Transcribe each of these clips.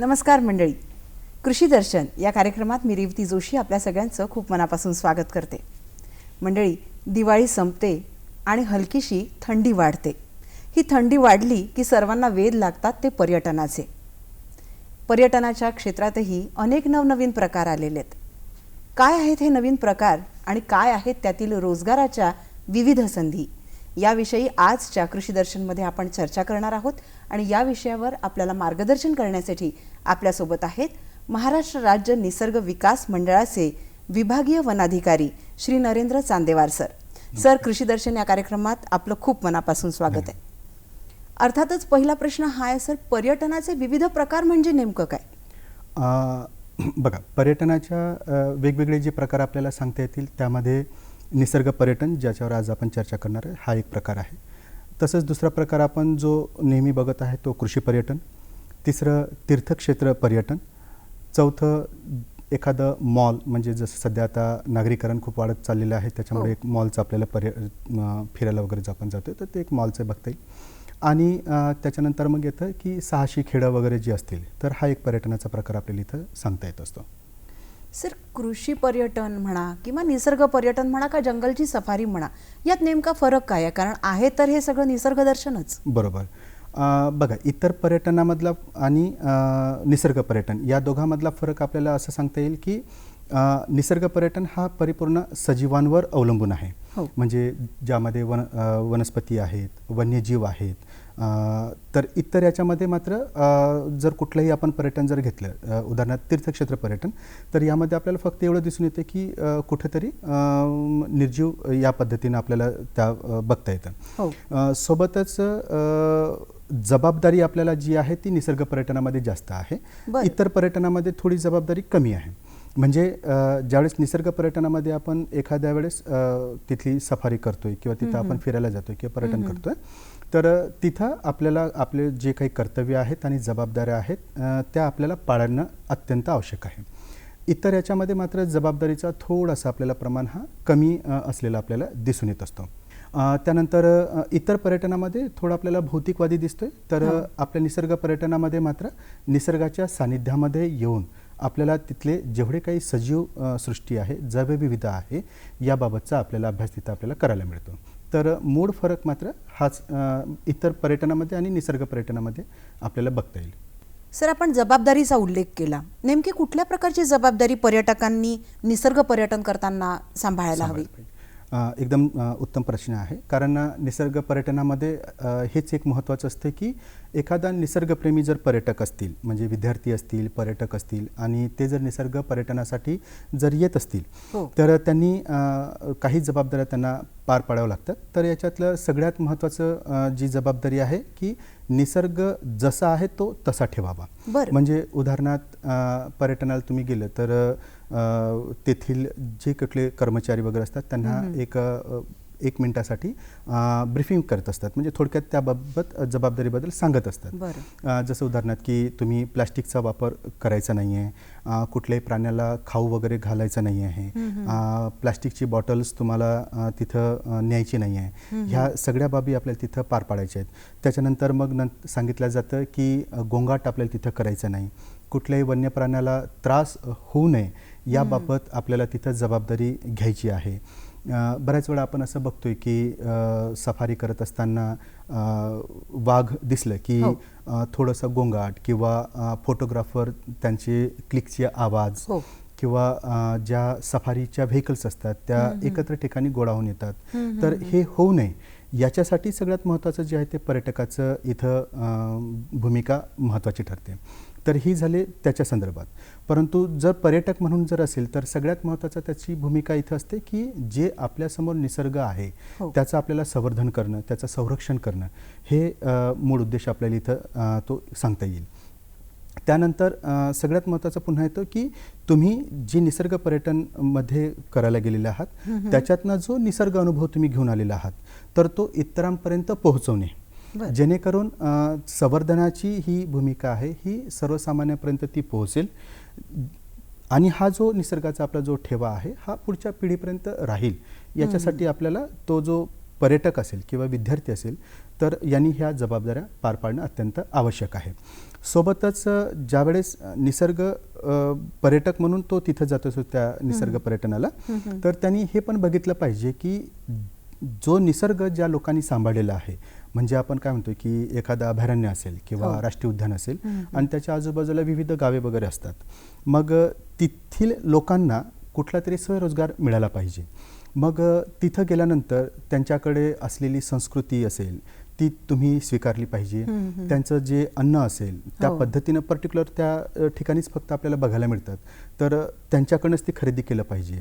नमस्कार मंडळी. कृषी दर्शन या कार्यक्रमात मी रेवती जोशी आपल्या सगळ्यांचं खूप मनापासून स्वागत करते. मंडळी दिवाळी संपते आणि हलकीशी थंडी वाढते. ही थंडी वाढली की सर्वांना वेध लागतात ते पर्यटनाचे. पर्यटनाच्या क्षेत्रातही अनेक नवनवीन प्रकार आलेले आहेत. काय आहेत हे नवीन प्रकार आणि काय आहेत त्यातील रोजगाराच्या विविध संधी? याविषयी आजच्या कृषी दर्शनमध्ये आपण चर्चा करणार आहोत आणि या विषयावर आपल्याला मार्गदर्शन करण्यासाठी आपल्यासोबत आहेत महाराष्ट्र राज्य निसर्ग विकास मंडळाचे विभागीय वनाधिकारी श्री नरेंद्र चांदेवार सर. सर कृषी दर्शन या कार्यक्रमात आपलं खूप मनापासून स्वागत आहे. अर्थातच पहिला प्रश्न हा आहे सर पर्यटनाचे विविध प्रकार म्हणजे नेमकं काय? बघा पर्यटनाच्या वेगवेगळे जे प्रकार आपल्याला सांगता येतील त्यामध्ये निसर्ग पर्यटन ज्याच्यावर आज आपण चर्चा करणार आहे हा एक प्रकार आहे. तसंच दुसरा प्रकार आपण जो नेहमी बघत आहे तो कृषी पर्यटन. तिसरं तीर्थक्षेत्र पर्यटन. चौथं एखादं मॉल म्हणजे जसं सध्या आता नागरीकरण खूप वाढत चाललेलं आहे त्याच्यामुळे हो. एक मॉलचं आपल्याला पर्य फिरायला वगैरे आपण जातो तर ते एक मॉलचं बघता येईल. आणि त्याच्यानंतर मग येतं की सहाशे खेडं वगैरे जी असतील तर हा एक पर्यटनाचा प्रकार आपल्याला इथं सांगता येत असतो. सर कृषी पर्यटन म्हणा किंवा निसर्ग पर्यटन म्हणा का जंगलची सफारी म्हणा यात नेमका फरक काय आहे? कारण आहे तर हे सगळं निसर्ग दर्शनच बरोबर. बघा इतर पर्यटनामधला आणि निसर्ग पर्यटन या दोघांमधला फरक आपल्याला असं सांगता येईल की निसर्ग पर्यटन हा परिपूर्ण सजीवांवर अवलंबून आहे. हो. म्हणजे ज्यामध्ये वन वनस्पती आहेत वन्यजीव आहेत तर इतर याच्यामध्ये मात्र जर कुठलंही आपण पर्यटन जर घेतलं उदाहरणार्थ तीर्थक्षेत्र पर्यटन तर यामध्ये आपल्याला फक्त एवढं दिसून येते की कुठेतरी निर्जीव या पद्धतीनं आपल्याला त्या बघता येतं. हो. सोबतच जबाबदारी आपल्याला जी आहे ती निसर्ग पर्यटनामध्ये जास्त आहे. इतर पर्यटनामध्ये थोडी जबाबदारी कमी आहे. म्हणजे ज्यावेळेस निसर्ग पर्यटनामध्ये आपण एखाद्या वेळेस तिथली सफारी करतोय किंवा तिथं आपण फिरायला जातोय किंवा पर्यटन करतोय तर तिथं आपल्याला आपले जे काही कर्तव्य आहेत आणि जबाबदाऱ्या आहेत त्या आपल्याला पाळणं अत्यंत आवश्यक आहे. इतर याच्यामध्ये मात्र जबाबदारीचा थोडासा आपल्याला प्रमाण हा कमी असलेला आपल्याला दिसून येत असतो. त्यानंतर इतर पर्यटनामध्ये थोडं आपल्याला भौतिकवादी दिसतोय. तर आपल्या निसर्ग पर्यटनामध्ये मात्र निसर्गाच्या सानिध्यामध्ये येऊन आपल्याला तिथले जेवढे काही सजीव सृष्टी आहे जैवविविधता आहे याबाबतचा आपल्याला अभ्यास तिथं आपल्याला करायला मिळतो. तर मूळ फरक मात्र हाच इतर पर्यटनामध्ये आणि निसर्ग पर्यटनामध्ये आपल्याला बघता येईल. सर आपण जबाबदारीचा उल्लेख केला. नेमकी कुठल्या प्रकारची जबाबदारी पर्यटकांनी निसर्ग पर्यटन करताना सांभाळायला हवी? एकदम उत्तम प्रश्न आहे कारण निसर्ग पर्यटनामध्ये हेच एक महत्त्वाचं असतं की एखादा निसर्गप्रेमी जर पर्यटक असतील म्हणजे विद्यार्थी असतील पर्यटक असतील आणि ते जर निसर्ग पर्यटनासाठी जर येत असतील हो. तर त्यांनी काही जबाबदाऱ्या त्यांना पार पाडाव्या लागतात तर याच्यातलं सगळ्यात महत्त्वाचं जी जबाबदारी आहे की निसर्ग जसा आहे तो तसा ठेवावा. म्हणजे उदाहरणार्थ पर्यटनाला तुम्ही गेलं तर तेथील जे कुठले कर्मचारी वगैरे असतात त्यांना एक एक मिनिटासाठी ब्रिफिंग करत असतात. म्हणजे थोडक्यात त्याबाबत जबाबदारीबद्दल सांगत असतात. जसं उदाहरणार्थ की तुम्ही प्लास्टिकचा वापर करायचा नाही आहे कुठल्याही प्राण्याला खाऊ वगैरे घालायचं नाही आहे प्लास्टिकची बॉटल्स तुम्हाला तिथं न्यायची नाही आहे ह्या सगळ्या बाबी आपल्याला तिथं पार पाडायच्या आहेत. त्याच्यानंतर मग नं सांगितलं जातं की गोंगाट आपल्याला तिथं करायचं नाही. कुठल्याही वन्य प्राण्याला त्रास होऊ नये. याबाबत आपल्याला तिथं जबाबदारी घ्यायची आहे. बऱ्याच वेळा आपण असं बघतोय की सफारी करत असताना वाघ दिसलं की हो. थोडंसं गोंगाट किंवा फोटोग्राफर त्यांचे क्लिकचे आवाज हो. किंवा ज्या सफारीच्या व्हेकल्स असतात त्या एकत्र ठिकाणी गोळावून येतात. तर हे होऊ नये. याच्यासाठी सगळ्यात महत्त्वाचं जे आहे ते पर्यटकाचं इथं भूमिका महत्त्वाची ठरते. तर ही झाली त्याच्या संदर्भात परंतु जर पर्यटक म्हणून जर असेल तर सगळ्यात महत्त्वाचा त्याची भूमिका इथं असते की जे आपल्यासमोर निसर्ग आहे हो. त्याचं आपल्याला संवर्धन करणं त्याचं संरक्षण करणं हे मूळ उद्देश आपल्याला इथं तो सांगता येईल त्यानंतर सगळ्यात महत्त्वाचं पुन्हा येतं की तुम्ही जी निसर्ग पर्यटनमध्ये करायला गेलेले आहात त्याच्यातनं जो निसर्ग अनुभव तुम्ही घेऊन आलेला आहात तर तो इतरांपर्यंत पोहोचवणे. जेणेकरून संवर्धनाची ही भूमिका आहे ही सर्वसामान्यापर्यंत ती पोहोचेल. आणि हा जो निसर्गाचा आपला जो ठेवा आहे हा पुढच्या पिढीपर्यंत राहील. याच्यासाठी आपल्याला तो जो पर्यटक असेल किंवा विद्यार्थी असेल तर यांनी ह्या जबाबदाऱ्या पार पाडणं अत्यंत आवश्यक आहे. सोबतच ज्यावेळेस निसर्ग पर्यटक म्हणून तो तिथं जात असतो त्या निसर्ग पर्यटनाला तर त्यांनी हे पण बघितलं पाहिजे की जो निसर्ग ज्या लोकांनी सांभाळलेला आहे म्हणजे आपण काय म्हणतो की एखादं अभयारण्य असेल किंवा हो. राष्ट्रीय उद्यान असेल आणि त्याच्या आजूबाजूला विविध गावे वगैरे असतात मग तेथील लोकांना कुठला तरी स्वरोजगार मिळाला पाहिजे मग तिथं गेल्यानंतर त्यांच्याकडे असलेली संस्कृती असेल ती तुम्ही स्वीकारली पाहिजे. त्यांचं जे अन्न असेल त्या हो. पद्धतीनं पर्टिक्युलर त्या ठिकाणीच फक्त आपल्याला बघायला मिळतात तर त्यांच्याकडनंच ती खरेदी केलं पाहिजे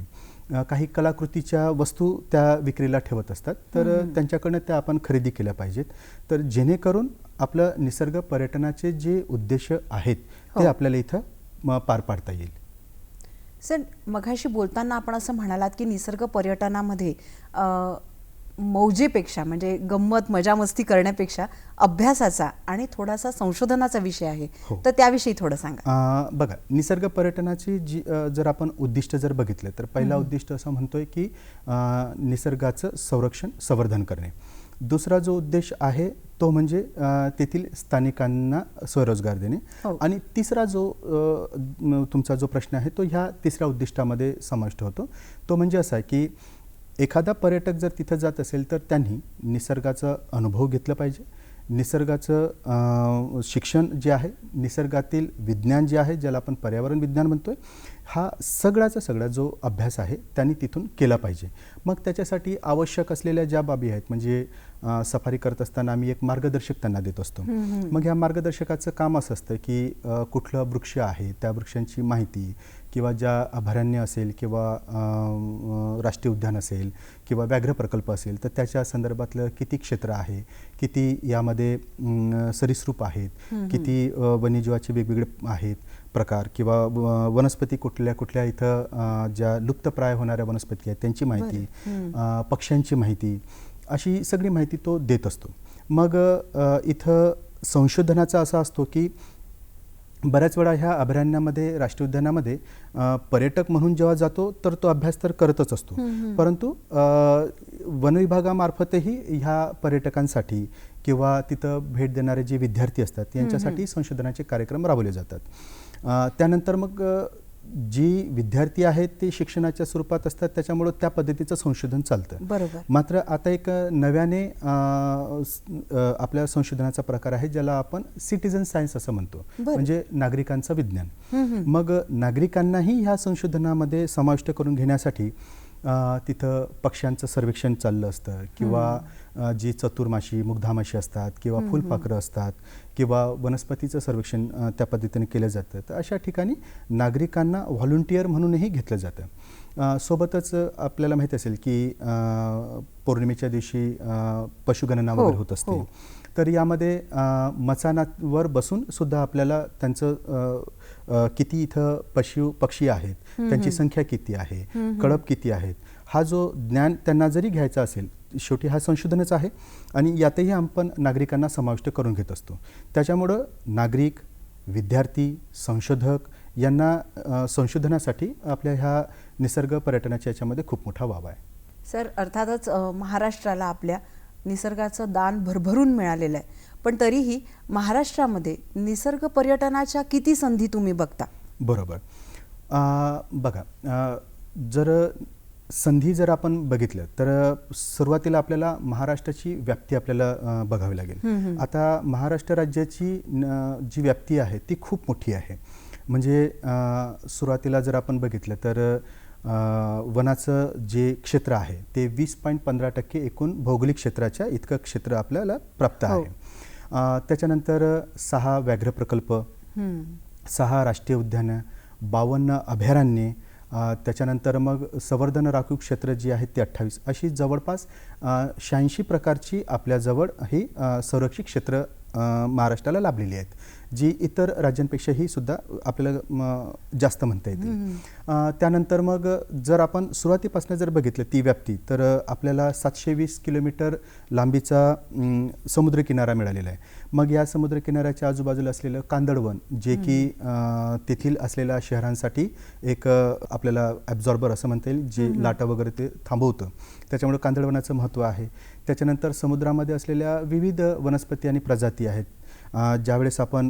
काही कलाकृतीच्या वस्तू त्या विक्रीला ठेवत असतात. तर त्यांच्याकडनं त्या आपण खरेदी केल्या पाहिजेत. तर जेणेकरून आपलं निसर्ग पर्यटनाचे जे उद्देश आहेत ते हो. आपल्याला इथं म, पार पाडता येईल. सर मघाशी बोलताना आपण असं म्हणालात की निसर्ग पर्यटनामध्ये मौजेपेक्षा म्हणजे गंमत मजा मस्ती करण्यापेक्षा अभ्यासाचा आणि थोडासा संशोधनाचा विषय आहे. हो. तर त्याविषयी थोडं सांगा. बघा निसर्ग पर्यटनाची जी जर आपण उद्दिष्ट जर बघितलं तर पहिला उद्दिष्ट असं म्हणतोय की निसर्गाचं संरक्षण संवर्धन करणे. दुसरा जो उद्देश आहे तो म्हणजे तेथील स्थानिकांना स्वरोजगार देणे. हो. आणि तिसरा जो तुमचा जो प्रश्न आहे तो ह्या तिसऱ्या उद्दिष्टामध्ये समाविष्ट होतो. तो म्हणजे असा आहे की एखादा पर्यटक जर तिथं जात असेल तर त्यांनी निसर्गाचा अनुभव घेतला पाहिजे. निसर्गाचं शिक्षण जे आहे निसर्गातील विज्ञान जे आहे ज्याला आपण पर्यावरण विज्ञान म्हणतोय हा सगळ्याचा सगळा जो अभ्यास आहे त्यांनी तिथून केला पाहिजे. मग त्याच्यासाठी आवश्यक असलेल्या ज्या बाबी आहेत म्हणजे सफारी करत असताना आम्ही एक मार्गदर्शक त्यांना देत असतो. मग ह्या मार्गदर्शकाचं काम असं असतं की कुठलं वृक्ष आहे त्या वृक्षांची माहिती किंवा ज्या अभयारण्य असेल किंवा राष्ट्रीय उद्यान असेल किंवा व्याघ्र प्रकल्प असेल तर त्याच्या संदर्भातलं किती क्षेत्र आहे? किती यामध्ये सरीसृप आहेत? किती वन्यजीवाचे वेगवेगळे आहेत प्रकार? किंवा व- वनस्पती कुठल्या कुठल्या इथं ज्या लुप्तप्राय होणाऱ्या वनस्पती आहेत त्यांची माहिती पक्ष्यांची माहिती अशी सगळी माहिती तो देत असतो. मग इथं संशोधनाचा असा असतो की बऱ्याच वेळा ह्या अभयारण्यामध्ये राष्ट्रीय उद्यानामध्ये पर्यटक म्हणून जेव्हा जातो तर तो अभ्यास तर करतच असतो. परंतु अ, वनविभागामार्फतही ह्या पर्यटकांसाठी किंवा तिथं भेट देणारे जे विद्यार्थी असतात यांच्यासाठी संशोधनाचे कार्यक्रम राबवले जातात. त्यानंतर मग जी विद्यार्थी आहेत ते शिक्षणाच्या स्वरूपात असतात त्याच्यामुळं त्या पद्धतीचं संशोधन चालतं. बरोबर. मात्र आता एक नव्याने आपल्या संशोधनाचा प्रकार आहे ज्याला आपण सिटिझन सायन्स असं म्हणतो. म्हणजे नागरिकांचं विज्ञान. मग नागरिकांनाही ह्या संशोधनामध्ये समाविष्ट करून घेण्यासाठी तिथं पक्ष्यांचं सर्वेक्षण चाललं असतं किंवा जी चतुर्माशी मुग्धामाशी असतात किंवा फुलपाखरं असतात किंवा वनस्पतीचं सर्वेक्षण त्या पद्धतीने केलं जातं. तर अशा ठिकाणी नागरिकांना व्हॉलंटियर म्हणूनही घेतलं जातं. सोबतच आपल्याला माहीत असेल की पौर्णिमेच्या दिवशी पशुगणना हो, वगैरे होत असते. हो. तर यामध्ये मचानावर बसून सुद्धा आपल्याला त्यांचं किती इथं पशु पक्षी आहेत त्यांची संख्या किती आहे कळप किती आहेत हा जो ज्ञान त्यांना जरी घ्यायचा असेल शेवटी हा संशोधनच आहे आणि यातही आपण नागरिकांना समाविष्ट करून घेत असतो. त्याच्यामुळं नागरिक विद्यार्थी संशोधक यांना संशोधनासाठी आपल्या ह्या निसर्ग पर्यटनाच्या याच्यामध्ये खूप मोठा वाव आहे. सर अर्थातच महाराष्ट्राला आपल्या निसर्गाचं दान भरभरून मिळालेलं आहे. पण तरीही महाराष्ट्रामध्ये निसर्ग पर्यटनाच्या किती संधी तुम्ही बघता? बरोबर. बघा जर संधी जर आपण बघितलं तर सुरुवातीला आपल्याला महाराष्ट्राची व्याप्ती आपल्याला बघावी लागेल आता महाराष्ट्र राज्याची जी व्याप्ती आहे ती खूप मोठी आहे म्हणजे सुरुवातीला जर आपण बघितलं तर वनाचं जे क्षेत्र आहे ते वीस पॉईंट पंधरा टक्के एकूण भौगोलिक क्षेत्राच्या इतकं क्षेत्र आपल्याला प्राप्त हो. आहे त्याच्यानंतर सहा व्याघ्र प्रकल्प. सहा राष्ट्रीय उद्यानं बावन्न अभयारण्ये त्याच्यानंतर मग संवर्धन राखीव क्षेत्र जी आहेत ते अठ्ठावीस. अशी जवळपास शहाऐंशी प्रकारची आपल्याजवळ ही संरक्षित क्षेत्र महाराष्ट्राला लाभलेली आहेत. जी इतर राज्यांपेक्षाही सुद्धा आपल्याला जास्त म्हणता येतील. अ, त्यानंतर मग जर आपण सुरुवातीपासून जर बघितलं ती व्याप्ती तर आपल्याला सातशे वीस किलोमीटर लांबीचा समुद्रकिनारा मिळालेला आहे. मग या समुद्रकिनाऱ्याच्या आजूबाजूला असलेलं कांदळवन जे की तेथील असलेल्या शहरांसाठी एक आपल्याला ॲब्झॉर्बर असं म्हणता येईल जे लाटा वगैरे ते थांबवतं. त्याच्यामुळे कांदळवनाचं महत्त्व आहे. त्याच्यानंतर समुद्रामध्ये असलेल्या विविध वनस्पती आणि प्रजाती आहेत. ज्यावेळेस आपण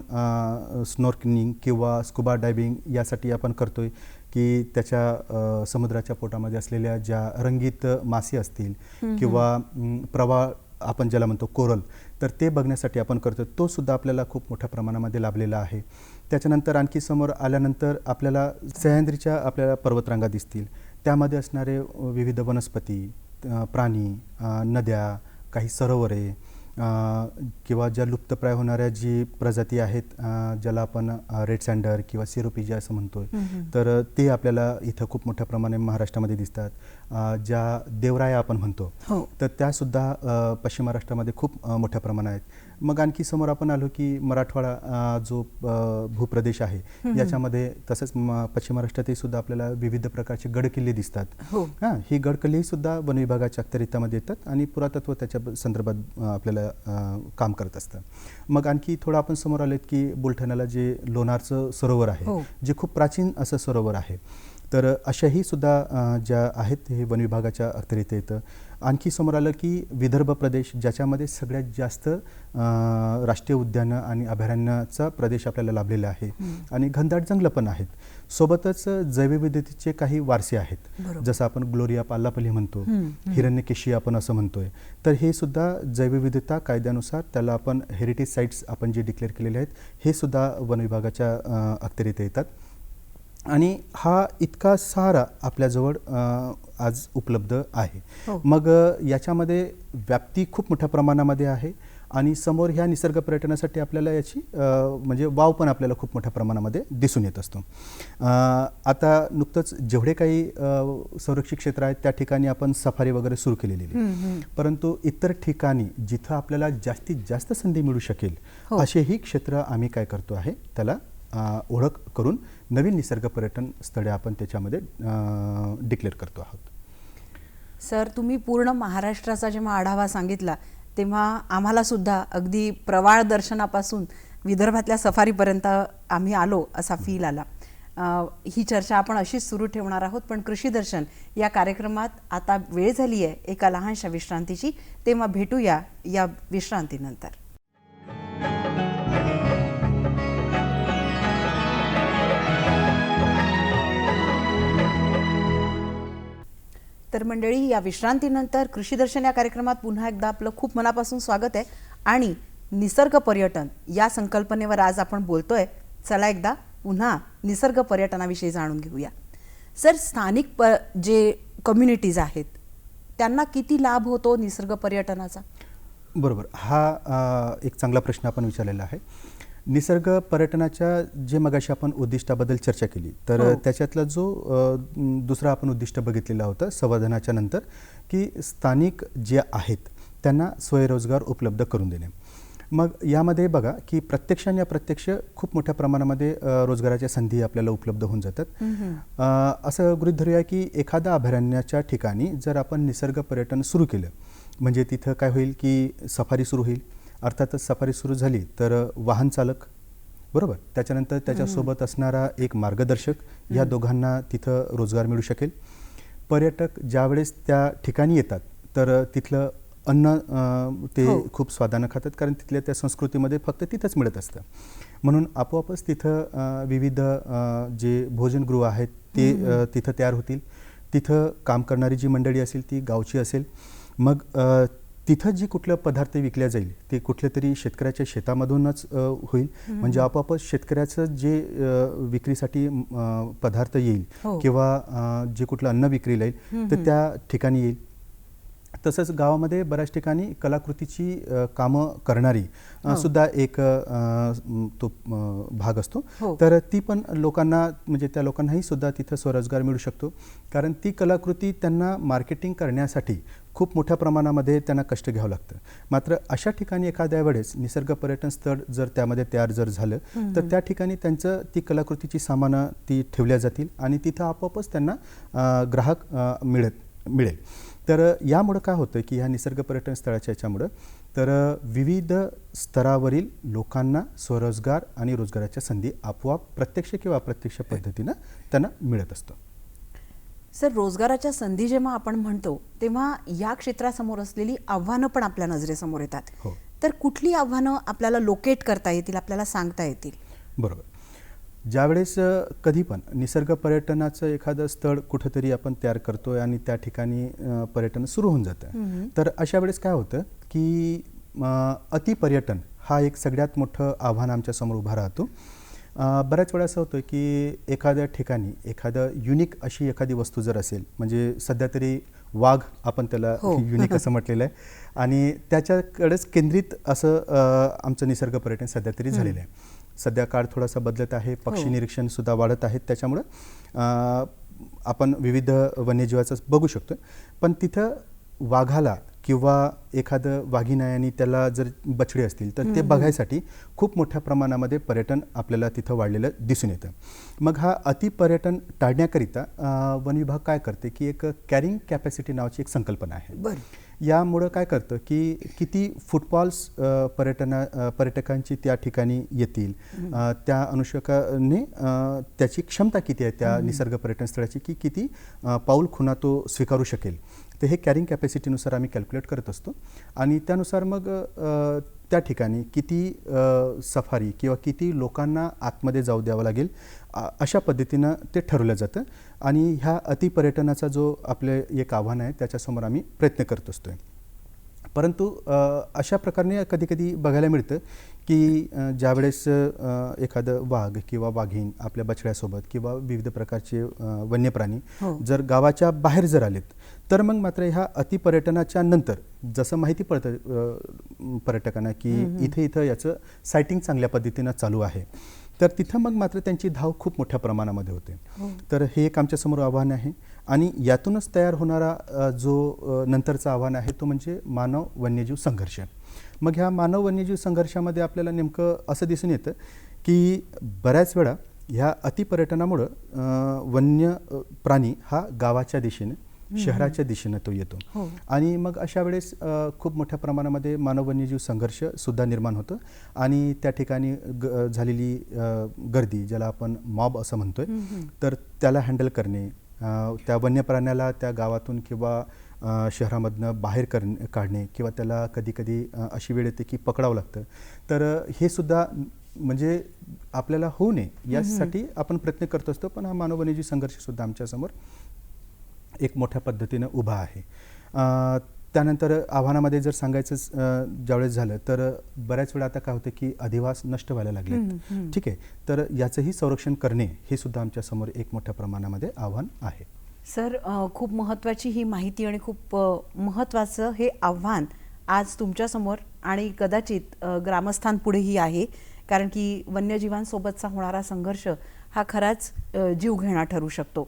स्नॉर्कनिंग किंवा स्कुबा डायव्हिंग यासाठी आपण करतोय की त्याच्या समुद्राच्या पोटामध्ये असलेल्या ज्या रंगीत मासे असतील किंवा अम, प्रवाह आपण ज्याला म्हणतो कोरल तर ते बघण्यासाठी आपण करतो तो सुद्धा आपल्याला खूप मोठ्या प्रमाणामध्ये लाभलेला आहे. त्याच्यानंतर आणखी समोर आल्यानंतर आपल्याला सह्याद्रीच्या आपल्याला पर्वतरांगा दिसतील. त्यामध्ये असणारे विविध वनस्पती प्राणी नद्या काही सरोवरे किंवा ज्या लुप्तप्राय होणाऱ्या जी प्रजाती आहेत ज्याला आपण रेड सँडर किंवा सिरोपिजा असं म्हणतोय तर ते आपल्याला इथं खूप मोठ्या प्रमाणे महाराष्ट्रामध्ये दिसतात. ज्या देवराया आपण म्हणतो हो. तर त्यासुद्धा अ, पश्चिम महाराष्ट्रामध्ये खूप मोठ्या प्रमाणात आहेत. मग आणखी समोर आपण आलो की मराठवाडा जो भूप्रदेश आहे याच्यामध्ये तसंच पश्चिम महाराष्ट्रातही सुद्धा आपल्याला विविध प्रकारचे गडकिल्ले दिसतात. हो. हां ही गडकिल्लेही सुद्धा वन विभागाच्या अखत्यारित्यामध्ये येतात आणि पुरातत्व त्याच्या संदर्भात आपल्याला काम करत असतं. मग आणखी थोडं आपण समोर आलेत की बुलढाण्याला जे लोणारचं सरोवर आहे हो. जे खूप प्राचीन असं सरोवर आहे. तर अशाही सुद्धा ज्या आहेत हे वन विभागाच्या अखत्यारीत येतं. आणखी समोर आलं की विदर्भ प्रदेश ज्याच्यामध्ये सगळ्यात जास्त राष्ट्रीय उद्यानं आणि अभयारण्याचा प्रदेश आपल्याला लाभलेला आहे. आणि घनदाट जंगलं पण आहेत. सोबतच जैवविविधतेचे काही वारसे आहेत. जसं आपण ग्लोरिया पाल्लापल्ली म्हणतो हिरण्यकेशी आपण असं म्हणतोय. तर हे सुद्धा जैवविविधता कायद्यानुसार त्याला आपण हेरिटेज साईट्स आपण जे डिक्लेअर केलेले आहेत हे सुद्धा वन विभागाच्या अखत्यारीत येतात. आणि हा इतका सारा आपल्याजवळ आज उपलब्ध आहे हो. मग याच्यामध्ये व्याप्ती खूप मोठ्या प्रमाणामध्ये आहे आणि समोर ह्या निसर्ग पर्यटनासाठी आपल्याला याची म्हणजे वाव पण आपल्याला खूप मोठ्या प्रमाणामध्ये दिसून येत असतो आता नुकतंच जेवढे काही संरक्षित क्षेत्र आहेत त्या ठिकाणी आपण सफारी वगैरे सुरू केलेली. परंतु इतर ठिकाणी जिथं आपल्याला जास्तीत जास्त संधी मिळू शकेल हो. असेही क्षेत्र आम्ही काय करतो आहे त्याला ओळख करून नवीन निसर्ग पर्यटन स्थळे आपण त्याच्यामध्ये डिक्लेअर करतो आहोत. सर तुम्ही पूर्ण महाराष्ट्राचा जेव्हा आढावा सांगितला तेव्हा आम्हाला सुद्धा अगदी प्रवाळ दर्शनापासून विदर्भातल्या सफारीपर्यंत आम्ही आलो असा फील आला. ही चर्चा आपण अशीच सुरू ठेवणार आहोत पण कृषी दर्शन या कार्यक्रमात आता वेळ झाली आहे एका लहानशा विश्रांतीची तेव्हा भेटूया या विश्रांतीनंतर. तर मंडळी या विश्रांतीनंतर कृषी दर्शन या कार्यक्रमात पुन्हा एकदा आपलं खूप मनापासून स्वागत आहे. आणि निसर्ग पर्यटन या संकल्पनेवर आज आपण बोलतोय. चला एकदा पुन्हा निसर्ग पर्यटनाविषयी जाणून घेऊया. सर स्थानिक प जे कम्युनिटीज आहेत त्यांना किती लाभ होतो निसर्ग पर्यटनाचा? बरोबर. हा एक चांगला प्रश्न आपण विचारलेला आहे. निसर्ग पर्यटनाच्या जे मगाशी आपण उद्दिष्टाबद्दल चर्चा केली तर हो. त्याच्यातला जो दुसरा आपण उद्दिष्ट बघितलेला होता संवर्धनाच्या नंतर की स्थानिक जे आहेत त्यांना स्वयंरोजगार उपलब्ध करून देणे. मग यामध्ये बघा की प्रत्यक्ष आणि अप्रत्यक्ष खूप मोठ्या प्रमाणामध्ये रोजगाराच्या संधी आपल्याला उपलब्ध होऊन जातात. असं गृहीत धरूया की एखाद्या अभयारण्याच्या ठिकाणी जर आपण निसर्ग पर्यटन सुरू केलं म्हणजे तिथं काय होईल की सफारी सुरू होईल अर्थातच सफारी सुरू झाली तर वाहन चालक बरोबर? त्याच्यानंतर त्याच्यासोबत असणारा एक मार्गदर्शक या दोघांना तिथं रोजगार मिळू शकेल. पर्यटक ज्यावेळेस त्या ठिकाणी येतात तर तिथलं अन्न ते हो. खूप स्वादानं खातात कारण तिथल्या त्या संस्कृतीमध्ये फक्त तिथंच मिळत असतं. म्हणून आपोआपच तिथं विविध जे भोजनगृह आहेत ते तिथं तयार होतील. तिथं काम करणारी जी मंडळी असेल ती गावची असेल. मग तिथं जी कुठलं पदार्थ विकल्या जाईल ते कुठल्या तरी शेतकऱ्याच्या शेतामधूनच होईल. म्हणजे आपोआपच शेतकऱ्याचं जे विक्रीसाठी पदार्थ येईल हो. किंवा जे कुठलं अन्न विक्रीला येईल तर त्या ठिकाणी येईल. तसंच गावामध्ये बऱ्याच ठिकाणी कलाकृतीची कामं करणारी अ, सुद्धा एक तो भाग असतो. हो. तर ती पण लोकांना म्हणजे त्या लोकांनाही सुद्धा तिथं स्वरोजगार मिळू शकतो. कारण ती कलाकृती त्यांना मार्केटिंग करण्यासाठी खूप मोठ्या प्रमाणामध्ये त्यांना कष्ट घ्यावं लागतं. मात्र अशा ठिकाणी एखाद्या वेळेस निसर्ग पर्यटन स्थळ जर त्यामध्ये तयार जर झालं तर त्या ठिकाणी त्यांचं ती कलाकृतीची सामानं ती ठेवल्या जातील आणि तिथं आपोआपच त्यांना ग्राहक मिळत मिळेल. तर यामुळं काय होतं की ह्या निसर्ग पर्यटन स्थळाच्या याच्यामुळं तर विविध स्तरावरील लोकांना स्वरोजगार आणि रोजगाराच्या संधी आपोआप प्रत्यक्ष किंवा अप्रत्यक्ष पद्धतीनं त्यांना मिळत असतं. सर रोजगाराच्या संधी जेव्हा आपण म्हणतो तेव्हा या क्षेत्रासमोर असलेली आव्हानं पण आपल्या नजरेसमोर येतात. हो. तर कुठली आव्हानं आपल्याला लोकेट करता येतील आपल्याला सांगता येतील? बरोबर. ज्यावेळेस कधी पण निसर्ग पर्यटनाचं एखादं स्थळ कुठंतरी आपण तयार करतोय आणि त्या ठिकाणी पर्यटन सुरू होऊन जातं. तर अशा वेळेस काय होतं की अ, अतिपर्यटन हा एक सगळ्यात मोठं आव्हान आमच्यासमोर उभा राहतो. बऱ्याच वेळा असं होतं की एखाद्या ठिकाणी एखादं युनिक अशी एखादी वस्तू जर असेल म्हणजे सध्या तरी वाघ आपण त्याला हो. युनिक असं म्हटलेलं आहे. आणि त्याच्याकडेच केंद्रित असं आमचं निसर्ग पर्यटन सध्या तरी झालेलं आहे. सध्या काळ थोडासा बदलत आहे पक्षी हो. निरीक्षण सुद्धा वाढत आहेत त्याच्यामुळं आपण विविध वन्यजीवाचं बघू शकतो पण तिथं वाघाला किंवा एखादं वाघिणायानी त्याला जर बछडे असतील तर ते बघायसाठी खूप मोठ्या प्रमाणामध्ये पर्यटन आपल्याला तिथं वाढलेलं दिसून येतं. मग हा अतिपर्यटन टाळण्याकरिता वन विभाग काय करते की एक कॅरिंग कॅपॅसिटी नावाची एक संकल्पना आहे. बरं. यामुळं काय करतं की किती फुटबॉल्स पर्यटना पर्यटकांची त्या ठिकाणी येतील. त्या अनुषकाने त्याची क्षमता किती आहे त्या निसर्ग पर्यटन स्थळाची की किती पाऊल खुणा तो स्वीकारू शकेल. तर हे कॅरिंग कॅपॅसिटीनुसार आम्ही कॅल्क्युलेट करत असतो. आणि त्यानुसार मग त्या ठिकाणी किती सफारी किंवा किती लोकांना आतमध्ये जाऊ द्यावं लागेल अशा पद्धतीनं ते ठरवलं जातं. आणि ह्या अतिपर्यटनाचा जो आपले एक आव्हान आहे त्याच्यासमोर आम्ही प्रयत्न करत असतो आहे परंतु अशा प्रकारे कधी कधी बघायला मिळतं की ज्यावेळेस एखादं वाघ किंवा वाघीण आपल्या बछड्यासोबत किंवा विविध प्रकारचे अ, वन्यप्राणी हो. जर गावाच्या बाहेर जर आलेत तर मग मात्र ह्या अतिपर्यटनाच्या नंतर जसं माहिती पडतं पर्यटकांना की इथे इथं याचं सायटिंग चांगल्या पद्धतीनं चालू आहे तर तिथं मग मात्र त्यांची धाव खूप मोठ्या प्रमाणामध्ये होते. तर हे एक आमच्यासमोर आव्हान आहे. आणि यातूनच तयार होणारा जो नंतरचं आव्हान आहे तो म्हणजे मानव वन्यजीव संघर्ष. मग ह्या मानव वन्यजीव संघर्षामध्ये आपल्याला नेमकं असं दिसून येतं की बऱ्याच वेळा ह्या अतिपर्यटनामुळं वन्य प्राणी हा गावाच्या दिशेने शहराच्या दिशेनं तो येतो. हो. आणि मग अशा वेळेस खूप मोठ्या प्रमाणामध्ये मानव वन्यजीव संघर्ष सुद्धा निर्माण होतं. आणि त्या ठिकाणी ग झालेली गर्दी ज्याला आपण मॉब असं म्हणतोय तर त्याला हँडल करणे त्या वन्य प्राण्याला त्या गावातून किंवा शहरामधनं बाहेर करणे काढणे किंवा त्याला कधी कधी अ, अशी वेळ येते की पकडावं लागतं. तर हे सुद्धा म्हणजे आपल्याला होऊ नये यासाठी आपण प्रयत्न करत असतो पण हा मानव वन्यजीव संघर्ष सुद्धा आमच्यासमोर एक मोठ्या पद्धतीनं उभा आहे. त्यानंतर आव्हानामध्ये जर सांगायचं ज्यावेळेस झालं तर बऱ्याच वेळा आता काय होतं की अधिवास नष्ट व्हायला लागले ठीक आहे. तर याचंही संरक्षण करणे हे सुद्धा आमच्यासमोर एक मोठ्या प्रमाणामध्ये आव्हान आहे. सर खूप महत्त्वाची ही माहिती आणि खूप महत्त्वाचं हे आव्हान आज तुमच्यासमोर आणि कदाचित ग्रामस्थांपुढेही आहे. कारण की वन्यजीवांसोबतचा होणारा संघर्ष हा खराच जीवघेणा ठरू शकतो.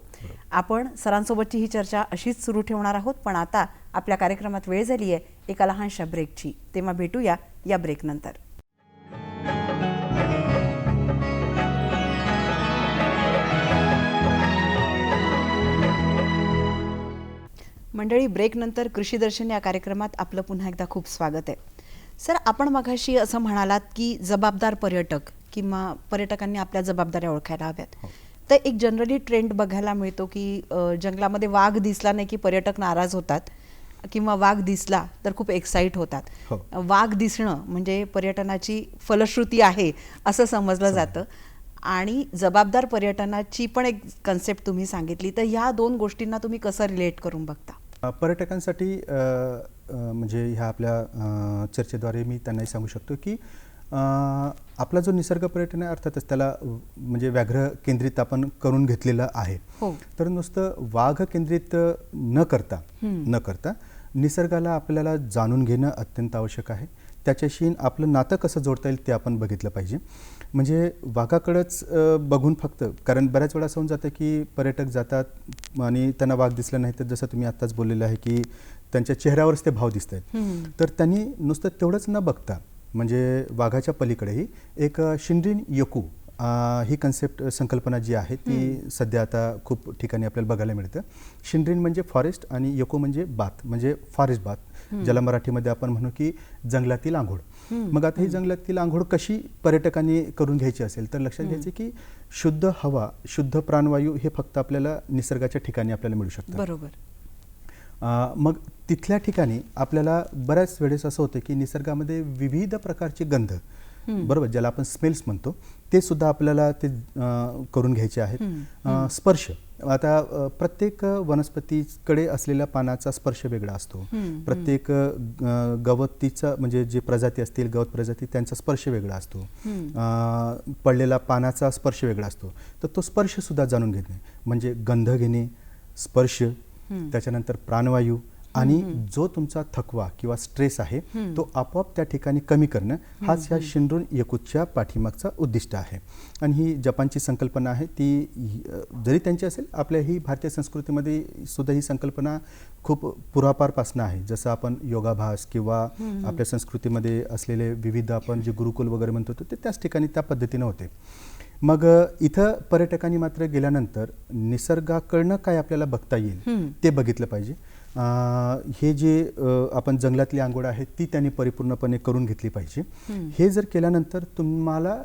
आपण सरांसोबतची ही चर्चा अशीच सुरू ठेवणार आहोत पण आता आपल्या कार्यक्रमात वेळ झाली आहे. एका लहानशा ब्रेकची तेव्हा भेटूया या ब्रेकनंतर मंडळी ब्रेकनंतर कृषी दर्शन या कार्यक्रमात आपलं पुन्हा एकदा खूप स्वागत आहे. सर आपण मघाशी असं म्हणालात की जबाबदार पर्यटक किंवा पर्यटकांनी आपल्या जबाबदाऱ्या ओळखायला हव्यात. तर एक जनरली ट्रेंड बघायला मिळतो की जंगलामध्ये वाघ दिसला नाही की पर्यटक नाराज होतात. किंवा वाघ दिसला तर खूप एक्साईट होतात. हो. वाघ दिसणं म्हणजे पर्यटनाची फलश्रुती आहे असं समजलं जातं. आणि जबाबदार पर्यटनाची पण एक कन्सेप्ट तुम्ही सांगितली. तर ह्या दोन गोष्टींना तुम्ही कसं रिलेट करून बघता? पर्यटकांसाठी म्हणजे ह्या आपल्या चर्चेद्वारे मी त्यांनाही सांगू शकतो की आपला जो निसर्ग पर्यटन आहे अर्थातच त्याला म्हणजे व्याघ्र केंद्रित आपण करून घेतलेलं आहे. हो. तर नुसतं वाघ केंद्रित न करता न करता निसर्गाला आपल्याला जाणून घेणं अत्यंत आवश्यक आहे. त्याच्याशी आपलं नातं कसं जोडता येईल ते आपण बघितलं पाहिजे. म्हणजे वाघाकडंच बघून फक्त कारण बऱ्याच वेळा असं होऊन जातं की पर्यटक जातात आणि त्यांना वाघ दिसला नाही तर जसं तुम्ही आत्ताच बोललेलं आहे की त्यांच्या चेहऱ्यावरच ते भाव दिसत आहेत. तर त्यांनी नुसतं तेवढंच न बघता म्हणजे वाघाच्या पलीकडेही एक शिंद्रीन यकू ही कन्सेप्ट संकल्पना जी आहे ती सध्या आता खूप ठिकाणी आपल्याला बघायला मिळतं. शिंद्रीन म्हणजे फॉरेस्ट आणि यको म्हणजे बात म्हणजे फॉरेस्ट बात. ज्याला मराठीमध्ये आपण म्हणू की जंगलातील आंघोळ. मग आता ही जंगलातील आंघोळ कशी पर्यटकांनी करून घ्यायची असेल तर लक्षात घ्यायचं की शुद्ध हवा शुद्ध प्राणवायू हे फक्त आपल्याला निसर्गाच्या ठिकाणी आपल्याला मिळू शकतं. बरोबर. मग तिथल्या ठिकाणी आपल्याला बऱ्याच वेळेस असं होतं की निसर्गामध्ये विविध प्रकारचे गंध बरोबर ज्याला आपण स्मेल्स म्हणतो ते सुद्धा आपल्याला ते करून घ्यायचे आहेत. स्पर्श. आता प्रत्येक वनस्पतीकडे असलेल्या पानाचा स्पर्श वेगळा असतो. प्रत्येक गवतीचा म्हणजे जे प्रजाती असतील गवत प्रजाती त्यांचा स्पर्श वेगळा असतो. पडलेला पानाचा स्पर्श वेगळा असतो. तर तो स्पर्श सुद्धा जाणून घेणे म्हणजे गंध घेणे स्पर्श त्याच्यानंतर प्राणवायू आणि जो तुमचा थकवा किंवा स्ट्रेस आहे तो आपोआप त्या ठिकाणी कमी करणं हाच ह्या शिंद्रून यकुतच्या पाठीमागचा उद्दिष्ट आहे. आणि ही जपानची संकल्पना आहे ती जरी त्यांची असेल आपल्या ही भारतीय संस्कृतीमध्ये सुद्धा ही संकल्पना खूप पुरापारपासून आहे. जसं आपण योगाभास किंवा आपल्या संस्कृतीमध्ये असलेले विविध आपण जे गुरुकुल वगैरे म्हणतो ते त्याच ठिकाणी त्या पद्धतीनं होते. मग इथं पर्यटकांनी मात्र गेल्यानंतर निसर्गाकडनं काय आपल्याला बघता येईल ते बघितलं पाहिजे. हे जे आपण जंगलातली आंघोळ आहे ती त्यांनी परिपूर्णपणे करून घेतली पाहिजे. हे जर केल्यानंतर तुम्हाला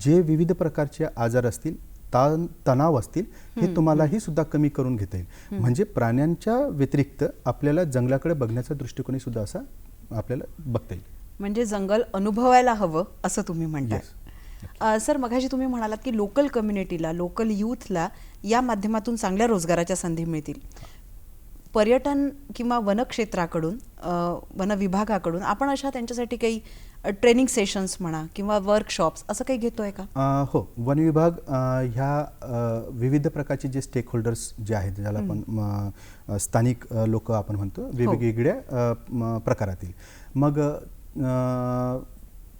जे विविध प्रकारचे आजार असतील ताण तणाव असतील हे तुम्हालाही सुद्धा कमी करून घेता येईल. म्हणजे प्राण्यांच्या व्यतिरिक्त आपल्याला जंगलाकडे बघण्याचा दृष्टिकोनही सुद्धा असा आपल्याला बघता येईल. म्हणजे जंगल अनुभवायला हवं असं तुम्ही म्हणताय. Yes. अ, सर मगाशी तुम्ही म्हणालात की लोकल कम्युनिटीला लोकल युथला या माध्यमातून चांगल्या रोजगाराच्या संधी मिळतील. पर्यटन किंवा वनक्षेत्राकडून वन विभागाकडून आपण अशा त्यांच्यासाठी काही ट्रेनिंग सेशन्स म्हणा किंवा वर्कशॉप्स असं काही घेतोय का? अ, हो. वन विभाग ह्या विविध प्रकारचे जे स्टेक होल्डर्स जे आहेत ज्याला आपण स्थानिक लोक आपण म्हणतो वेगवेगळ्या प्रकारातील. मग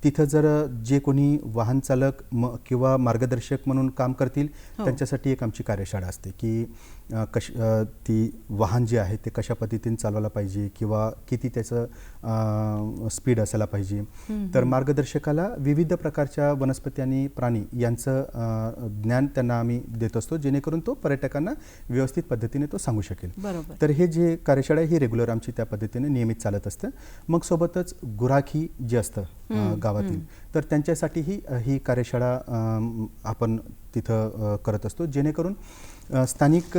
तिथं जर जे कोणी वाहन चालक म किंवा मार्गदर्शक म्हणून काम करतील त्यांच्यासाठी एक आमची कार्यशाळा असते की कश ती वाहन जे आहे ते कशा पद्धतीने चालवायला पाहिजे किंवा किती त्याचं स्पीड असायला पाहिजे. तर मार्गदर्शकाला विविध प्रकारच्या वनस्पती आणि प्राणी यांचं ज्ञान त्यांना आम्ही देत असतो जेणेकरून तो पर्यटकांना व्यवस्थित पद्धतीने तो सांगू शकेल. बरोबर. तर हे जे कार्यशाळा आहे ही रेग्युलर आमची त्या पद्धतीने नियमित चालत असतं. मग सोबतच गुराखी जे असतं गावातील तर त्यांच्यासाठीही ही कार्यशाळा आपण तिथं करत असतो जेणेकरून स्थानिक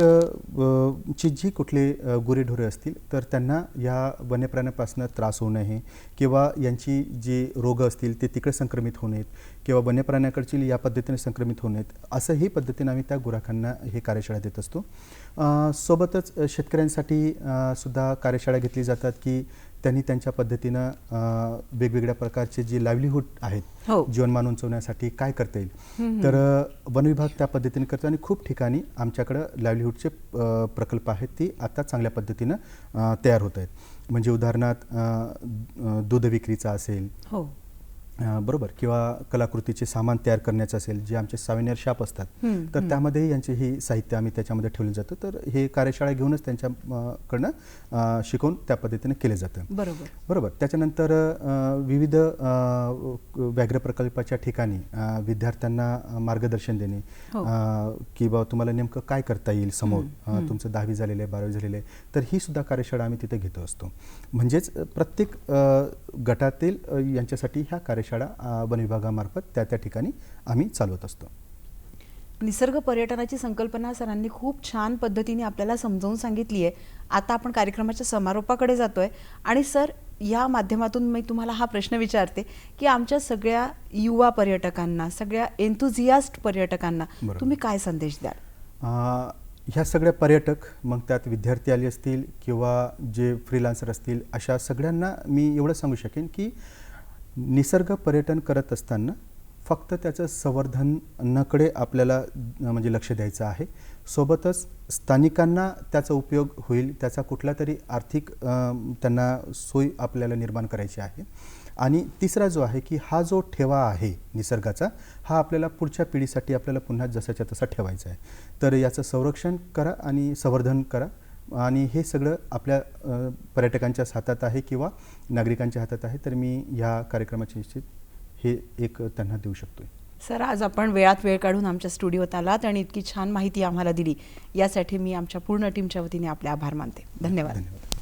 ची जी कुठले गुरेढोरे असतील तर त्यांना या वन्यप्राण्यापासून त्रास होऊ नये किंवा यांची जी रोग असतील ते तिकडे संक्रमित होऊ नयेत किंवा वन्यप्राण्याकडची या पद्धतीने संक्रमित होऊ नयेत असंही पद्धतीने आम्ही त्या गुराखांना हे कार्यशाळा देत असतो. सोबतच शेतकऱ्यांसाठी सुद्धा कार्यशाळा घेतली जातात की त्यांनी त्यांच्या पद्धतीनं वेगवेगळ्या प्रकारचे जे लाईव्हलीहूड आहेत हो. जीवनमान उंचवण्यासाठी काय करता येईल? तर वन विभाग त्या पद्धतीने करतो आणि खूप ठिकाणी आमच्याकडं लाईव्हलीहूडचे प्रकल्प आहेत ती आता चांगल्या पद्धतीनं तयार होत आहेत. म्हणजे उदाहरणार्थ दूध विक्रीचा असेल हो. बरोबर. किंवा कलाकृतीचे सामान तयार करण्याचं असेल जे आमचे सावेनियर शाप असतात तर त्यामध्ये यांचे ही साहित्य आम्ही त्याच्यामध्ये ठेवलं जातं. तर हे कार्यशाळा घेऊनच त्यांच्या अ, कडनं अ, शिकवून त्या पद्धतीने केले जातं. बरोबर. बरोबर. त्याच्यानंतर विविध व्याघ्र प्रकल्पाच्या ठिकाणी विद्यार्थ्यांना मार्गदर्शन देणे हो. की बा तुम्हाला नेमकं काय करता येईल समोर? तुमचं दहावी झालेलं आहे बारावी झालेलं आहे. तर ही सुद्धा कार्यशाळा आम्ही तिथे घेतो असतो. म्हणजेच प्रत्येक गटातील यांच्यासाठी ह्या कार्यशाळा अ, वन विभागामार्फत त्या त्या ठिकाणी आम्ही चालवत असतो. निसर्ग पर्यटनाची संकल्पना सरांनी खूप छान पद्धतीने आपल्याला समजावून सांगितली आहे. आता आपण कार्यक्रमाच्या समारोपाकडे जातोय आणि सर या माध्यमातून मी तुम्हाला हा प्रश्न विचारते की आमच्या सगळ्या युवा पर्यटकांना सगळ्या एन्थुझियास्ट पर्यटकांना. तुम्ही काय संदेश द्याल? ह्या सगळ्या पर्यटक मग त्यात विद्यार्थी आले असतील किंवा जे फ्रीलान्सर असतील अशा सगळ्यांना मी एवढं सांगू शकेन की निसर्ग पर्यटन करत असताना फक्त त्याचं संवर्धनाकडे आपल्याला म्हणजे लक्ष द्यायचं आहे. सोबतच स्थानिकांना त्याचा उपयोग होईल त्याचा कुठला तरी आर्थिक त्यांना सोय आपल्याला निर्माण करायची आहे. आणि तिसरा जो आहे की हा जो ठेवा आहे निसर्गाचा हा आपल्याला पुढच्या पिढीसाठी आपल्याला पुन्हा जसाच्या तसा ठेवायचा आहे. तर याचं संरक्षण करा आणि संवर्धन करा. आणि हे सगळं आपल्या पर्यटकांच्याच हातात आहे किंवा नागरिकांच्या हातात आहे तर मी ह्या कार्यक्रमाचे निश्चित हे एक त्यांना देऊ शकतो सर आज आपण वेळात वेळ काढून आमच्या स्टुडिओत आलात आणि इतकी छान माहिती आम्हाला दिली. यासाठी मी आमच्या पूर्ण टीमच्या वतीने आपले आभार मानते. धन्यवाद. धन्यवाद.